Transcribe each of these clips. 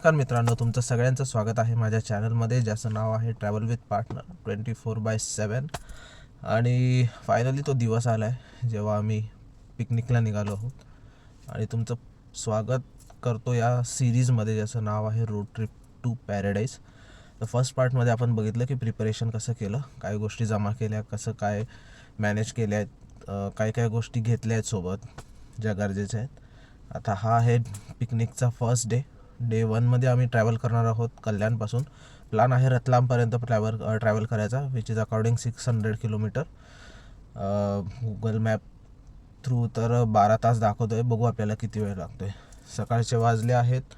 नमस्कार मित्रांनो तुमचं सगळ्यांचं स्वागत आहे माझ्या चॅनलमध्ये ज्याचं नाव आहे travel with partner twenty four by seven आणि फायनली तो दिवस आला आहे जेव्हा आम्ही पिकनिकला निघालो आहोत. आणि तुमचं स्वागत करतो या सिरीजमध्ये ज्याचं नाव आहे रोड ट्रिप टू पॅराडाईज तर फर्स्ट पार्टमध्ये आपण बघितलं की प्रिपरेशन कसं केलं काय गोष्टी जमा केल्या कसं काय मॅनेज केल्या आहेत काय काय गोष्टी घेतल्या आहेत सोबत ज्या गरजेच्या आहेत. आता हा आहे पिकनिकचा फर्स्ट डे डे वनमध्ये आम्ही ट्रॅव्हल करणार आहोत कल्याणपासून. प्लॅन आहे रतलामपर्यंत ट्रॅव्हल ट्रॅव्हल करायचा which is according six hundred kilometre Google map through तर बारा तास दाखवतो आहे बघू आपल्याला किती वेळ लागतो आहे सकाळचे वाजले आहेत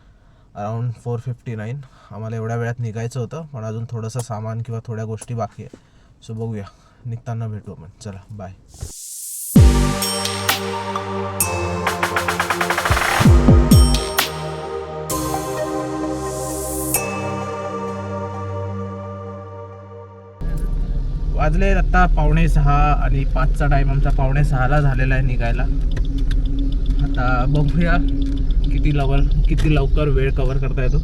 अराऊंड फोर फिफ्टी नाईन आम्हाला एवढ्या वेळात निघायचं होतं पण अजून थोडंसं सामान किंवा थोड्या गोष्टी बाकी आहे. सो बघूया. निघताना भेटू आपण. चला बाय वाजले आत्ता पावणे सहा आणि पाचचा टाईम आमचा पावणे सहाला झालेला आहे निघायला. आता बघूया किती लवकर किती लवकर वेळ कवर करता येतो.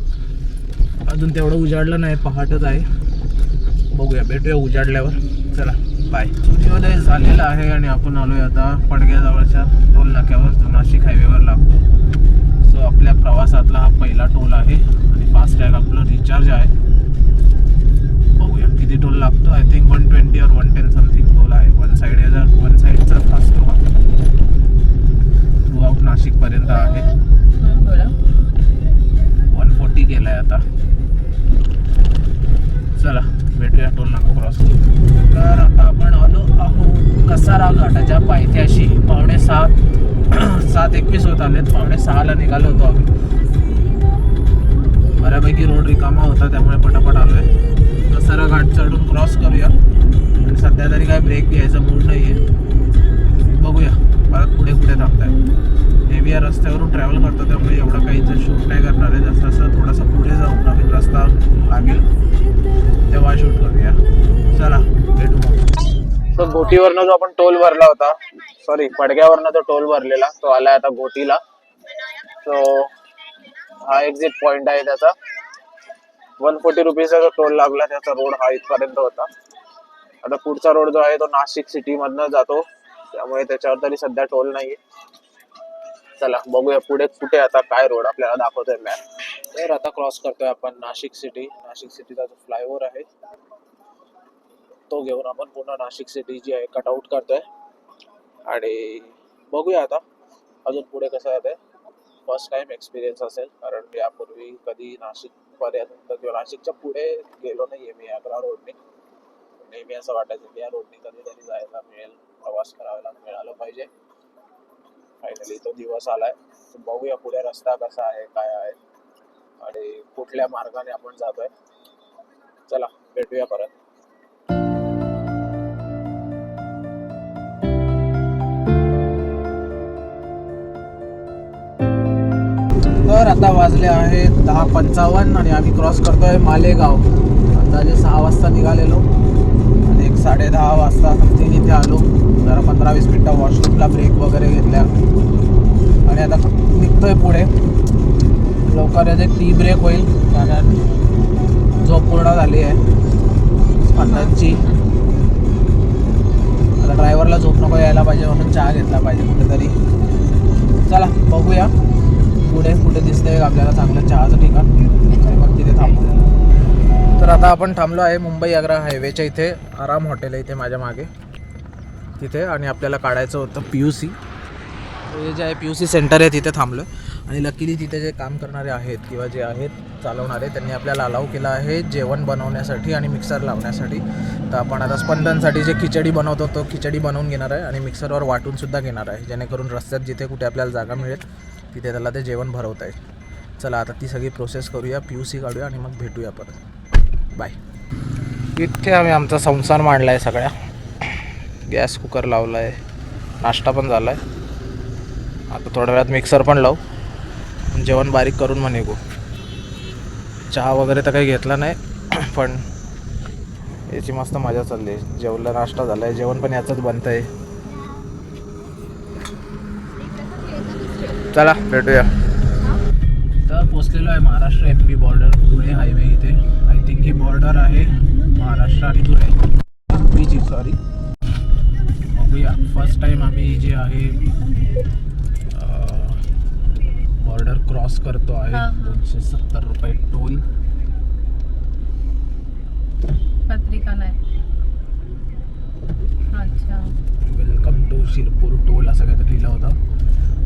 अजून तेवढं उजाडलं नाही पहाटच आहे. बघूया भेटूया उजाडल्यावर. चला बाय सूर्योदय झालेला आहे आणि आपण आलोय आता पडग्याजवळच्या टोल नाक्यावर जो नाशिक हायवेवर लागतो. सो आपल्या प्रवासातला हा पहिला टोल आहे आणि फास्टॅग आपलं रिचार्ज आहे. बघूया. किती टोल लागतो? आय थिंक वन ट्वेंटी और वन टेन समथिंग टोल आहे. वन साईड याचा वन साईडचाच असतो हा थ्रू आउट नाशिकपर्यंत आहे. वन फोर्टी केलाय आता. चला भेटूया टोल नाका क्रॉस तर आता आपण आलो आहो कसारा घाटाच्या पायथ्याशी. पावणे सात सात एकवीस होत आलेत. पावणे सहाला निघालो होतो आम्ही. बऱ्यापैकी रोड रिकामा होता त्यामुळे पटापट आलो सध्या तरी काय ब्रेक घ्यायचा मूड नाही आहे बघूया परत पुढे पुढे थांबताय नेहमी या रस्त्यावरून ट्रॅव्हल करतो त्यामुळे एवढं काही शूट नाही करणार आहे. जसं जसं थोडासा पुढे जाऊन नवीन रस्ता लागेल तेव्हा शूट करूया. चला भेटू तर तो गोटीवरनं जो आपण टोल भरला होता सॉरी पडग्यावरनं जो टोल भरलेला तो आलाय आता गोटीला सो हा एक्झिट पॉइंट आहे त्याचा. वन फोर्टी रुपीजचा जो टोल लागला त्याचा रोड हा इथपर्यंत होता. आता पुढचा रोड जो आहे तो नाशिक सिटी मधनं जातो. त्यामुळे त्याच्यावर तरी सध्या टोल नाहीये. चला बघूया पुढे कुठे आता काय रोड आपल्याला दाखवतोय मॅप तर आता क्रॉस करतोय आपण नाशिक सिटी नाशिक सिटीचा जो फ्लायओव्हर आहे तो घेऊन आपण पुन्हा नाशिक सिटी जी आहे कट आउट करतोय. आणि बघूया आता अजून पुढे कसं जाते फर्स्ट टाइम एक्सपिरियन्स असेल कारण यापूर्वी कधी नाशिक पर्यंत किंवा नाशिकच्या पुढे गेलो नाहीये मी अकरा रोडने नेहमी असं वाटायचं की या रोडने कधीतरी जायला मिळेल प्रवास करायला मिळालं पाहिजे. फायनली तो दिवस आलाय. बघूया पुढे रस्ता कसा आहे काय आहे. आणि कुठल्या मार्गाने आपण जातोय. चला भेटूया परत. तर आता वाजले आहेत दहा पंचावन्न आणि आम्ही क्रॉस करतोय मालेगाव. अंदाजे सहा वाजता निघालेलो. साडेदहा वाजता समथिंग इथे आलो. जरा पंधरा वीस मिनटं वॉशरूमला ब्रेक वगैरे घेतल्या. आणि आता निघतोय पुढे. लवकरच एक टी ब्रेक होईल. कारण झोप पूर्ण झाली आहे. स्पंदनची आता ड्रायव्हरला झोप नको यायला पाहिजे म्हणून चहा घेतला पाहिजे कुठेतरी. चला बघूया. पुढे कुठे दिसतंय आपल्याला चांगलं चहाचं ठिकाण. तर आता आपण थांबलो आहे मुंबई आग्रा हायवेच्या इथे आराम हॉटेल आहे इथे माझ्या मागे. तिथे आणि आपल्याला काढायचं होतं पी यू सी. हे जे आहे पी यू सी सेंटर आहे तिथे थांबलो आणि लकीली तिथे जे काम करणारे आहेत किंवा जे आहेत चालवणारे त्यांनी आपल्याला अलाव केला आहे जेवण बनवण्यासाठी आणि मिक्सर लावण्यासाठी. तर आपण आता स्पंदनसाठी जे खिचडी बनवतो तो खिचडी बनवून घेणार आहे आणि मिक्सरवर वाटूनसुद्धा घेणार आहे जेणेकरून रस्त्यात जिथे कुठे आपल्याला जागा मिळेल तिथे त्याला ते जेवण भरवता येईल. चला आता ती सगळी प्रोसेस करूया पी यू सी काढूया आणि मग भेटूया परत. बाय. इथे आम्ही आमचा संसार मांडला आहे सगळ्या. गॅस कुकर लावला आहे नाश्ता पण झाला आहे आता थोड्या वेळात मिक्सर पण लावू. जेवण बारीक करून म्हणे गो चहा वगैरे तर काही घेतला नाही पण याची मस्त मजा चालली. आहे जेवलं नाश्ता झाला आहे जेवण पण याचंच बनतं आहे चला भेटूया. तर पोचलेलो आहे Maharashtra M P border Pune highway इथे. ही बॉर्डर आहे महाराष्ट्र आणि धुळे. बीची सॉरी बघूया. फर्स्ट टाइम आम्ही जे आहे बॉर्डर क्रॉस करतो आहे. दोनशे सत्तर रुपये टोल पत्रिका नाही. अच्छा. वेलकम टू शिरपूर टोल असं काहीतरी लिहिलं होतं.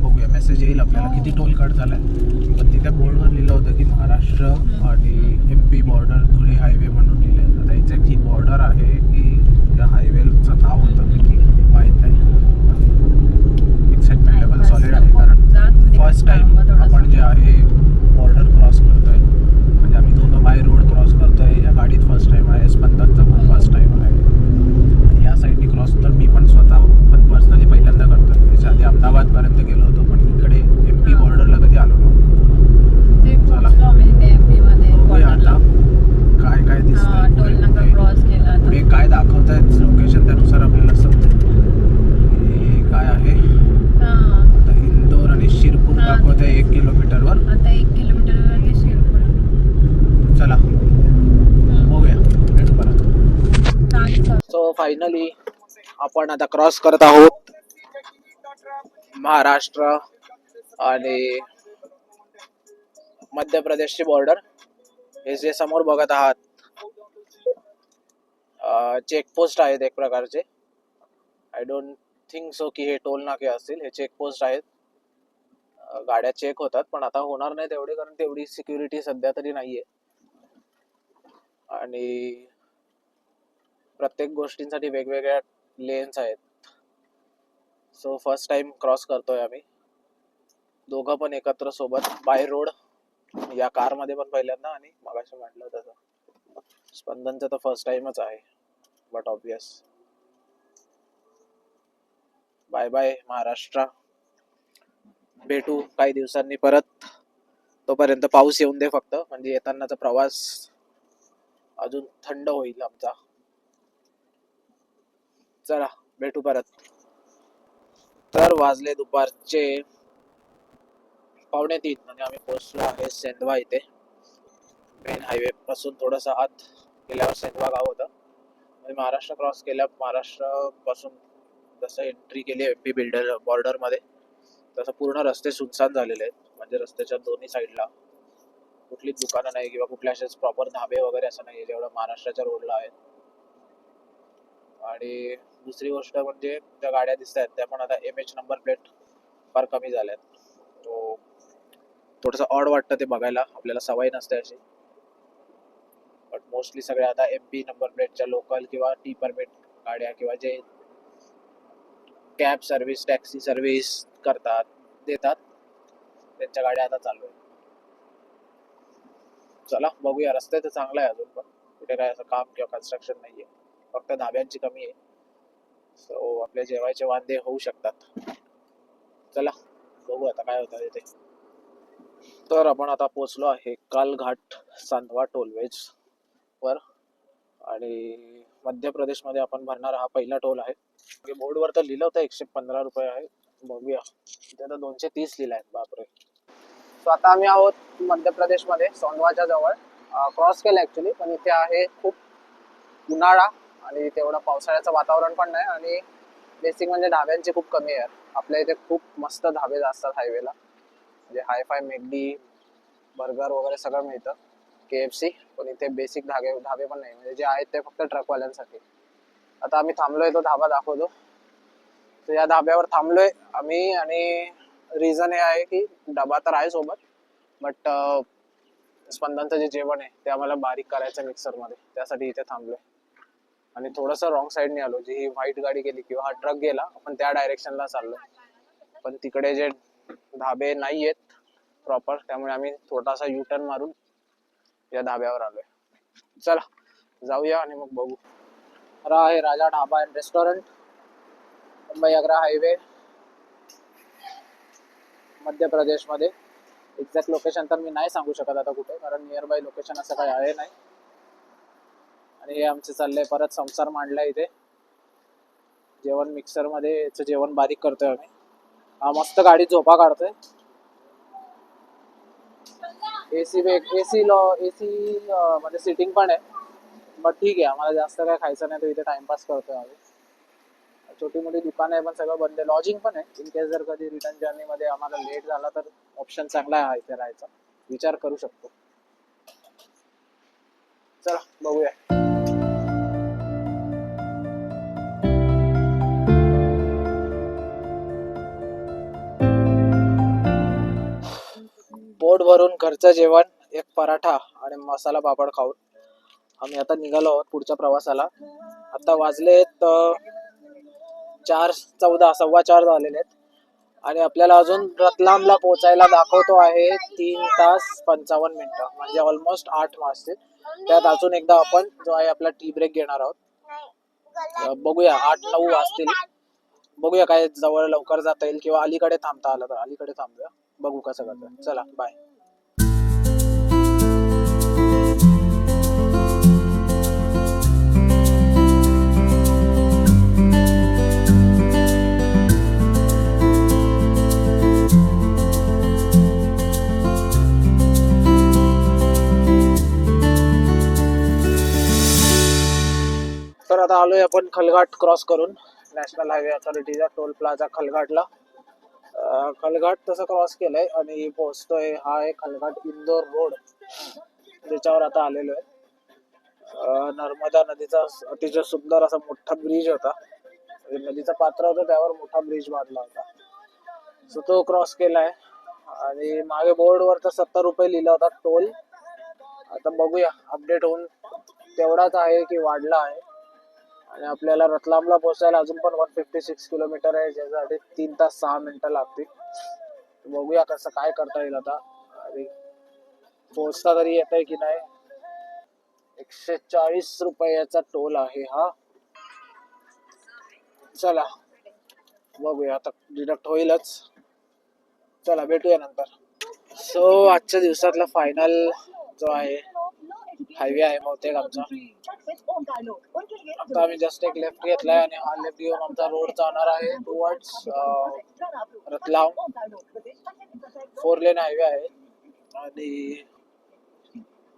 बघूया मेसेज येईल आपल्याला. हो. किती टोल कट झालाय? पण तिथे बोर्डवर लिहिलं होतं की महाराष्ट्र आणि बॉर्डर धुळे हायवे म्हणून लिहिलं आता एक्झॅक्ट ही बॉर्डर आहे की या हायवेचं नाव होतं की माहीत नाही एक्साइटमेंट लेवल सॉलिड आहे कारण फर्स्ट टाइम आपण जे आहे बॉर्डर क्रॉस करतोय म्हणजे आम्ही दोघं बाय रोड क्रॉस करतोय या गाडीत फर्स्ट टाइम आहे स्पंदनचा पण फर्स्ट टाइम आहे आणि या साईडनी क्रॉस तर मी पण स्वतः पण पर्सनली पहिल्यांदा करतोय त्याच्या आधी अहमदाबादपर्यंत गेलो होतो पण इकडे एम पी बॉर्डरला कधी आलो नव्हतो ते पोहोचलो आम्ही तिथे एम पी मध्ये बघूया border ला. आता काय काय हा, दिसतंय टोल पुढे नाका पुढे. क्रॉस केला आता. पुढे काय दाखवत आहेत लोकेशन त्यानुसार आपल्याला समजेल हे काय आहे हा. आता इंदोर आणि शिरपूर हा. दाखवत आहे एक किलोमीटरवर आता एक किलोमीटर ते शिरपूर चला हम्म. बघूया भेटू परत चालेल, चालेल. सो फायनली आपण आता क्रॉस करत आहोत. महाराष्ट्र आणि मध्य प्रदेशची बॉर्डर हे जे समोर बघत आहात चेकपोस्ट आहेत एक प्रकारचे. आय डोंट थिंक सो की हे टोल नाके असतील. हे चेकपोस्ट आहेत. गाड्या चेक होतात पण आता होणार नाही तेवढे कारण तेवढी सिक्युरिटी सध्या तरी नाहीये. आणि प्रत्येक गोष्टींसाठी वेगवेगळ्या लेन्स आहेत. सो फर्स्ट टाइम क्रॉस करतोय आम्ही. दोघं पण एकत्र सोबत बाय रोड या कारमध्ये पण पहिल्यांदा आणि मगाशी म्हटलं तसं. स्पंदनचं तर फर्स्ट टाइमच आहे but obvious bye bye Maharashtra. भेटू काही दिवसांनी परत. तोपर्यंत पाऊस येऊन दे फक्त म्हणजे येतानाचा प्रवास अजून थंड होईल आमचा. चला भेटू परत. तर वाजले दुपारचे पावणे तीन. म्हणजे आम्ही पोहोचलो आहे सेंधवा इथे. मेन हायवे पासून थोडस आत गेल्यावर सेंधवा गाव होतं. म्हणजे महाराष्ट्र क्रॉस केल्या महाराष्ट्रपासून जसं एंट्री केली एम पी बिल्डर बॉर्डरमध्ये तसं पूर्ण रस्ते सुनसान झालेले आहेत. म्हणजे रस्त्याच्या दोन्ही साईडला कुठलीच दुकानं नाही किंवा कुठल्या असेच प्रॉपर धाबे वगैरे असं नाही जेवढं महाराष्ट्राच्या रोडला आहेत. आणि दुसरी गोष्ट म्हणजे ज्या गाड्या दिसत आहेत त्या पण आता एम एच नंबर प्लेट फार कमी झाल्यात. तो थोडंसं ऑड वाटतं ते बघायला. आपल्याला सवय नसते अशी. बट मोस्टली सगळ्या आता एम पी नंबर प्लेटच्या लोकल किंवा टी परमिट गाड्या किंवा जे कॅब सर्व्हिस टॅक्सी सर्व्हिस करतात देतात. त्यांच्या गाड्या आता चालू आहेत. चला बघूया. रस्ते तर चांगला आहे अजून पण कुठे काय असं काम किंवा कन्स्ट्रक्शन नाहीये. फक्त धाब्यांची कमी आहे. सो आपले जेवायचे वांदे होऊ शकतात. चला बघू आता काय होतं तिथे. तर आपण आता पोचलो आहे कालघाट सांधवा टोलवेज वर. आणि मध्य प्रदेशमध्ये आपण भरणारा हा पहिला टोल आहे. बोर्डवर तर लिहिलं होतं एकशे पंधरा रुपये आहे. बघूया. इथे तर दोनशे तीस लिहिलं आहे बापरे. सो आता आम्ही आहोत मध्य प्रदेशमध्ये सोंदवाच्या जवळ क्रॉस केलं ऍक्च्युली पण इथे आहे खूप उन्हाळा. आणि तेवढं पावसाळ्याचं वातावरण पण नाही आणि बेसिक म्हणजे ढाब्यांची खूप कमी आहे. आपल्या इथे खूप मस्त ढाबे असतात हायवेला म्हणजे हायफाय मेगडी बर्गर वगैरे सगळं मिळतं. के एफ सी पण इथे बेसिक धागे ढाबे पण नाही. म्हणजे जे आहेत ते फक्त ट्रकवाल्यांसाठी आता आम्ही थांबलोय तो धाबा दाखवतो. तर या धाब्यावर थांबलोय आम्ही आणि रिझन हे आहे की डबा तर आहे सोबत बट स्पंदनचं जे जेवण आहे ते आम्हाला बारीक करायचं मिक्सरमध्ये त्यासाठी इथे थांबलोय. आणि थोडंसं रॉंग साईडने आलो. जी ही व्हाईट गाडी गेली किंवा हा ट्रक गेला आपण त्या डायरेक्शनला चाललो. पण तिकडे जे धाबे नाही आहेत प्रॉपर त्यामुळे आम्ही थोडासा यू टर्न मारून या धाब्यावर आलोय. चला जाऊया आणि मग बघू. रा आहे Raja dhaba and restaurant Mumbai Agra highway Madhya प्रदेशमध्ये. एक्झॅक्ट लोकेशन तर मी नाही सांगू शकत आता कुठे कारण नियर बाय लोकेशन असं काही आहे नाही. आणि हे आमचे चाललंय परत संसार मांडलाय इथे. जेवण मिक्सरमध्ये जेवण बारीक करतोय आम्ही. हा मस्त गाडी झोपा काढतोय. AC C AC low AC म्हणजे सिटिंग पण आहे. बट ठीक आहे आम्हाला जास्त काय खायचं नाही तर इथे टाइमपास करतोय आम्ही. छोटी मोठी दुकान आहे पण सगळं बंद आहे. लॉजिंग पण आहे. इन केस जर कधी रिटर्न जर्नी मध्ये आम्हाला लेट झाला तर ऑप्शन चांगला आहे इथे राहायचा. विचार करू शकतो. चला बघूया. वरून घरचं जेवण एक पराठा आणि मसाला पापड खाऊन आम्ही आता निघालो आहोत पुढच्या प्रवासाला. आता वाजलेत चार चौदा सव्वा चार झालेले आहेत. आणि आपल्याला अजून रतलामला पोहोचायला दाखवतो आहे तीन तास पंचावन्न मिनिटं म्हणजे ऑलमोस्ट आठ वाजतील. त्यात अजून एकदा आपण जो आहे आपला टी ब्रेक घेणार आहोत. बघूया आठ नऊ वाजतील. बघूया काय जवळ लवकर जाता येईल किंवा अलीकडे थांबता आलं तर अलीकडे थांबूया. बघू कसं करतं चला बाय आता आलोय आपण खलघाट क्रॉस करून. नॅशनल हायवे अथॉरिटीचा टोल प्लाझा खलघाटला खलघाट तसं क्रॉस केलंय आणि पोहोचतोय हा आहे खलघाट इंदोर रोड. ज्याच्यावर आता आलेलो आहे. नर्मदा नदीचा अतिशय सुंदर असा मोठा ब्रिज होता. नदीचा नदीचं पात्र होतं त्यावर मोठा ब्रिज बांधला होता. सो तो क्रॉस केलाय. आणि मागे बोर्डवर तर सत्तर रुपये लिहिला होता टोल. आता बघूया अपडेट होऊन तेवढाच आहे की वाढला आहे. आणि आपल्याला रतलामला पोहोचायला अजून पण वन फिफ्टी सिक्स किलोमीटर आहे. ज्यासाठी तीन तास सहा मिनिटं लागतील. बघूया कसं काय करता येईल आता. आणि पोहोचता तरी येत आहे की नाही? एकशे चाळीस रुपयाचा टोल आहे हा. चला बघूया आता डिडक्ट होईलच. चला भेटूया नंतर. सो आजच्या दिवसातला फायनल जो आहे हायवे आहे बहुतेक आमचा. आता आम्ही जस्ट एक लेफ्ट घेतलाय आणि हा लेफ्ट घेऊन आमचा रोड जाणार आहे towards Ratlam four lane highway आहे. आणि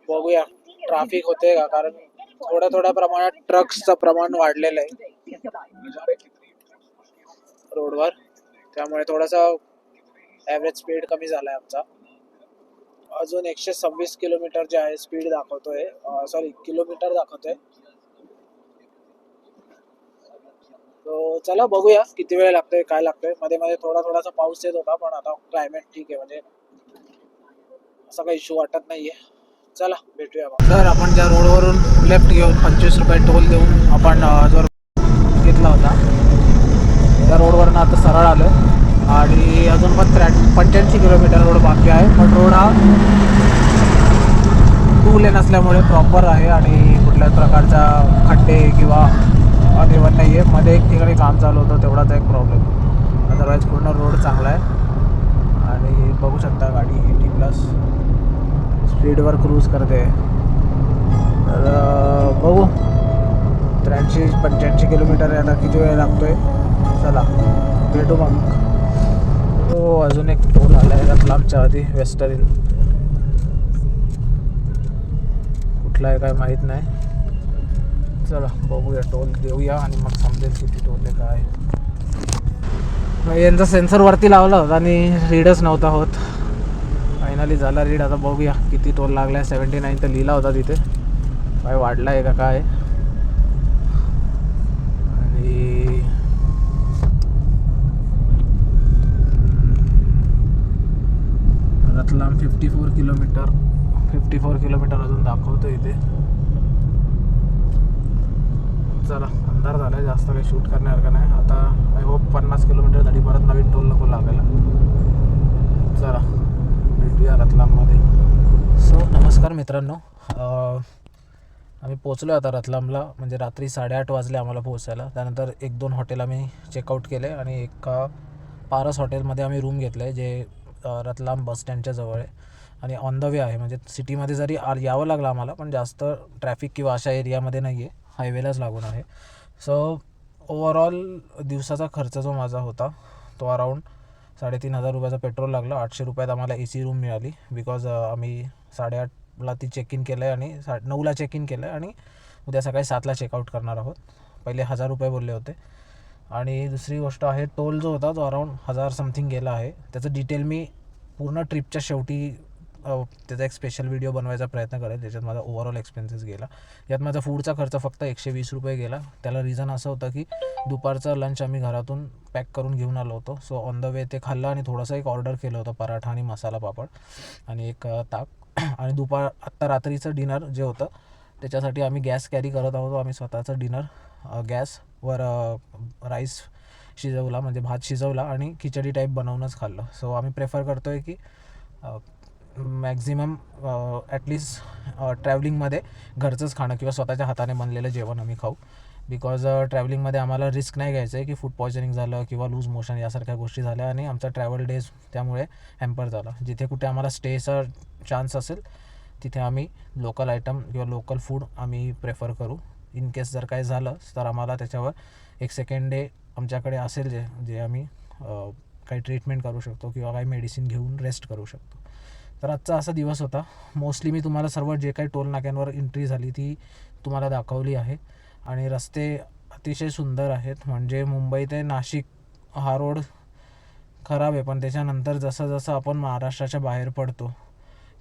बघूया ट्रॅफिक होते का? कारण थोड्या थोड्या प्रमाणात ट्रक्सचं प्रमाण वाढलेलं आहे. रोडवर त्यामुळे थोडासा ॲव्हरेज स्पीड कमी झालाय आमचा. अजून एकशे सव्वीस किलोमीटर जे आहे स्पीड दाखवतोय. सॉरी किलोमीटर दाखवतोय. चला बघूया किती वेळ लागतोय काय लागतोय. मध्ये मध्ये थोडा थोडासा पाऊस येत होता पण आता क्लायमेट ठीक आहे. म्हणजे असा काही इश्यू वाटत नाहीये. चला भेटूया तर आपण ज्या रोडवरून लेफ्ट घेऊन पंचवीस रुपये टोल देऊन आपण जर जो घेतला होता त्या रोडवरनं आता सरळ आलो आणि अजून पण त्र्या पंच्याऐंशी किलोमीटर रोड बाकी आहे. पण रोड हा टू लेन असल्यामुळे प्रॉपर आहे आणि कुठल्याच प्रकारचा खड्डे किंवा अनिवन नाही आहे मध्ये एक ठिकाणी काम चालू होतं तेवढाच एक प्रॉब्लेम अदरवाईज पूर्ण रोड चांगला आहे. आणि बघू शकता गाडी एटी प्लस स्पीडवर क्रूज करते. तर बघू. त्र्याऐंशी पंच्याऐंशी किलोमीटर आहे आता किती वेळ लागतो आहे चला भेटू मग. तो अजून एक टोल आला आहे रतलामच्या आधी वेस्टर्न कुठला आहे काय माहीत नाही. चला बघूया टोल देऊया आणि मग समजेल किती टोल आहे काय. मग यांचा सेन्सर वरती लावला होता आणि रीडच नव्हता होत. फायनली झाला रीड आता बघूया किती टोल लागला आहे सेवन्टी नाईन तर लिहिला होता तिथे. काय वाढला आहे का काय आणि Ratlam fifty four kilometre fifty four kilometre अजून दाखवतो इथे. चला अंधार झाला आहे जास्त काही शूट करण्यासारखं नाही. आता आय होप पन्नास किलोमीटर झाली परत नवीन टोल नको लागायला. चला भेटूया रतलाममध्ये. सो नमस्कार मित्रांनो. आम्ही पोचलो आता रतलामला. म्हणजे रात्री साडेआठ वाजले आम्हाला पोचायला त्यानंतर एक दोन हॉटेल आम्ही चेकआउट केले आणि एका पारस हॉटेलमध्ये आम्ही रूम घेतलं आहे जे रतलाम बस स्टँडच्या जवळ आहे. आणि ऑन द वे आहे. म्हणजे सिटीमध्ये जरी आ यावं लागलं आम्हाला पण जास्त ट्रॅफिक किंवा अशा एरियामध्ये नाही आहे हायवेलाच लागून आहे. सो ओवरऑल दिवसाचा खर्च जो माझा होता तो अराऊंड साडेतीन हजार रुपयाचा पेट्रोल लागला. आठशे रुपयात आम्हाला ए सी रूम मिळाली. बिकॉज आम्ही साडेआठला ती चेक इन केलं आहे आणि सा नऊला चेक इन केलं आहे आणि उद्या सकाळी सातला चेकआउट करणार आहोत. पहिले हजार रुपये बोलले होते. आणि दुसरी गोष्ट आहे टोल जो होता तो अराऊंड हजार समथिंग गेला आहे. त्याचं डिटेल मी पूर्ण ट्रिपच्या शेवटी त्याचा एक स्पेशल व्हिडिओ बनवायचा प्रयत्न करेल. ज्याच्यात माझा ओव्हरऑल एक्सपेन्सेस गेला. यात माझा फूडचा खर्च फक्त एकशे वीस रुपये गेला. त्याला रिझन असं होतं की दुपारचं लंच आम्ही घरातून पॅक करून घेऊन आलो होतो. सो ऑन द वे ते खाल्लं आणि थोडंसं एक ऑर्डर केलं होतं पराठा आणि मसाला पापड आणि एक ताक. आणि दुपार आत्ता रात्रीचं डिनर जे होतं त्याच्यासाठी आम्ही गॅस कॅरी करत आहोत. आम्ही स्वतःचं डिनर गॅस वर राईस शिजवला म्हणजे भात शिजवला आणि खिचडी टाईप बनवूनच खाल्लं. सो आम्ही प्रेफर करतो आहे की मॅक्झिमम ॲटलिस्ट ट्रॅव्हलिंगमध्ये घरचंच खाणं किंवा स्वतःच्या हाताने बनलेलं जेवण आम्ही खाऊ. बिकॉज ट्रॅव्हलिंगमध्ये आम्हाला रिस्क नाही घ्यायचं आहे की फूड पॉयझनिंग झालं किंवा लूज मोशन यासारख्या गोष्टी झाल्या आणि आमचा ट्रॅव्हल डेज त्यामुळे हॅम्पर झाला. जिथे कुठे आम्हाला स्टेचा चान्स असेल तिथे आम्ही लोकल आयटम किंवा लोकल फूड आम्ही प्रेफर करू. इन केस जर काय झालं तर आम्हाला त्याच्यावर एक सेकंड डे आमच्याकडे असेल जे जे आम्ही काही ट्रीटमेंट करू शकतो किंवा काही मेडिसिन घेऊन रेस्ट करू शकतो. तर आजचा असा दिवस होता. मोस्टली मी तुम्हाला सर्व जे काही टोल नाक्यांवर एंट्री झाली ती तुम्हाला दाखवली आहे. आणि रस्ते अतिशय सुंदर आहेत. म्हणजे मुंबई ते नाशिक हा रोड खराब आहे. पण त्याच्यानंतर जसं जसं आपण महाराष्ट्राच्या बाहेर पडतो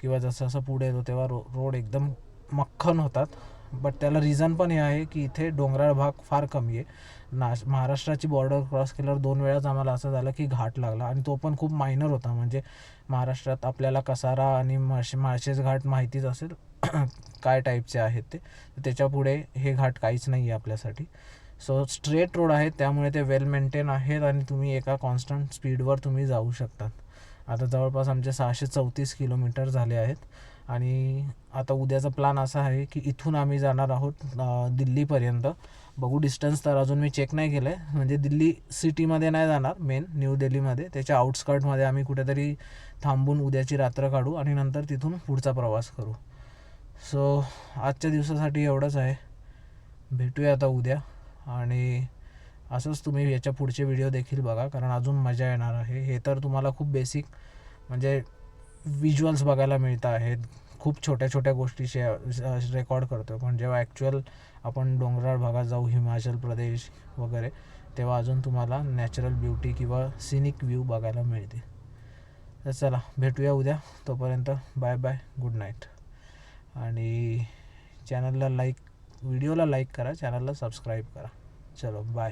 किंवा जसं जसं पुढे येतो तेव्हा रो रोड एकदम मक्खन होतात. बट त्याला रिझन पण हे आहे की इथे डोंगराळ भाग फार कमी आहे. नाश महाराष्ट्राची बॉर्डर क्रॉस केल्यावर दोन वेळाच आम्हाला असं झालं की घाट लागला. आणि तो पण खूप मायनर होता. म्हणजे महाराष्ट्रात आपल्याला कसारा आणि माळशे माळशेज घाट माहितीच असेल. काय टाईपचे आहेत ते. त्याच्यापुढे हे घाट काहीच नाही आहे आपल्यासाठी. सो स्ट्रेट रोड आहेत त्यामुळे ते वेल मेंटेन आहेत आणि तुम्ही एका कॉन्स्टंट स्पीडवर तुम्ही जाऊ शकतात. आता जवळपास आमचे सहाशे चौतीस किलोमीटर झाले आहेत. आणि आता उद्याचा प्लॅन असा आहे की इथून आम्ही जाणार आहोत दिल्लीपर्यंत. बघू डिस्टन्स तर अजून मी चेक नाही केलं आहे म्हणजे दिल्ली सिटीमध्ये नाही जाणार मेन न्यू दिल्लीमध्ये. त्याच्या आउटस्कर्टमध्ये आम्ही कुठेतरी थांबून उद्याची रात्र काढू आणि नंतर तिथून पुढचा प्रवास करू. सो आजच्या दिवसासाठी एवढंच आहे. भेटूया आता उद्या. आणि असंच तुम्ही याच्या पुढचे व्हिडिओ देखील बघा कारण अजून मजा येणार आहे. हे तर तुम्हाला खूप बेसिक म्हणजे विज्युअल्स बघायला मिळत आहेत. खूप छोट्या छोट्या गोष्टी शे रेकॉर्ड करतो पण जेव्हा ॲक्च्युअल आपण डोंगराळ भागात जाऊ हिमाचल प्रदेश वगैरे तेव्हा अजून तुम्हाला नॅचरल ब्युटी किंवा सिनिक व्ह्यू बघायला मिळते तर चला भेटूया उद्या. तोपर्यंत बाय बाय गुड नाईट आणि चॅनलला लाईक व्हिडिओला लाईक करा चॅनलला सबस्क्राईब करा. चलो बाय